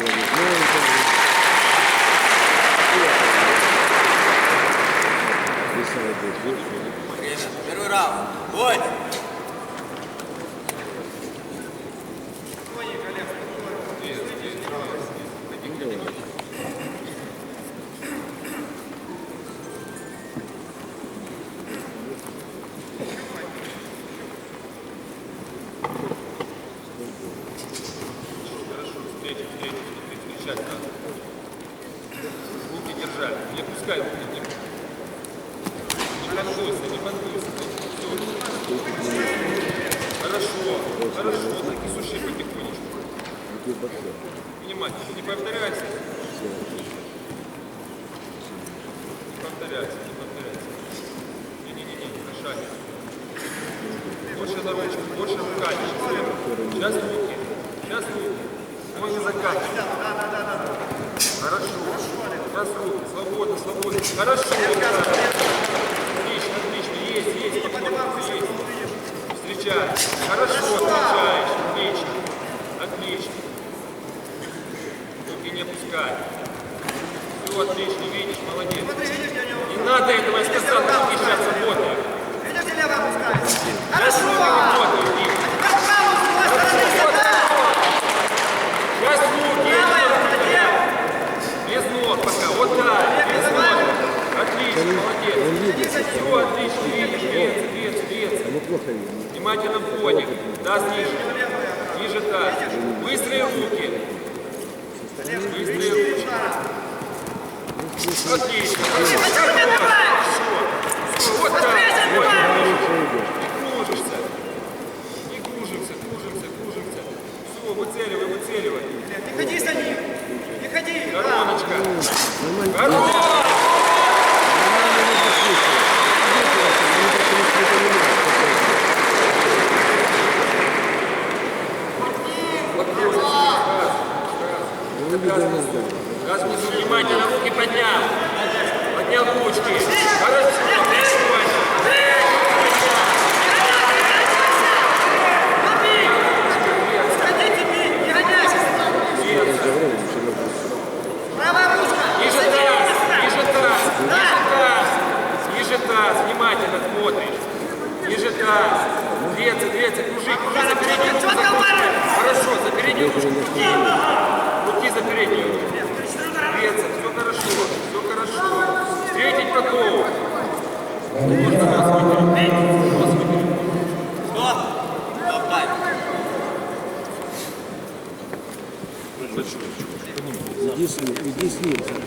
Время. Первый раунд. Бой! Встречать надо. Руки держать, не пускай руки, не, не не подуйся. Всё. Хорошо, хорошо, так и суши потихонечку. Внимательно, не повторяйся. Не повторяйся, не повторяйся. Не-не-не, не мешай. Больше на ручку, больше руками. Сейчас руки, сейчас руки. Не заканчивай. Хорошо. Сейчас руки, свободно, свободно. Хорошо. Отлично, отлично. Есть, есть, подход, есть. Встречай. Хорошо, встречаешь. Отлично. Отлично. Руки не опускай. Все отлично, видишь, молодец. Не надо этого, я сказал, руки сейчас работают. Видишь, лево опускается? Сейчас руки работают, Дим. Как правую с другой стороны сюда! Сейчас руки. Правая, молодец! Без ног пока. Вот так. Без ног. Отлично, молодец. Все, отлично. Видишь, двигаться, двигаться, двигаться. Внимательно в поник. Таз ниже. Ниже таз. Быстрые руки. Быстрые руки. Отлично. Хорошо. Хорошо. Вот так. Вот так. Не кружишься. Не кружимся, кружимся, кружимся. Все, выцеливай, выцеливай. Не ходи за ним! Не ходи! Короночка. Корона. Газ внизу, внимательно, руки поднял. Поднял ручки. Хорошо, спокойно. Ходите, бей! Не гоняйся! Правая ручка! Ниже таз, ниже таз, ниже таз, ниже таз, внимательно смотришь. Ниже таз. Дветься, дветься, кружи, кружи за переднюю руку. Четко пары! Хорошо, за Иди с ним, иди с ним.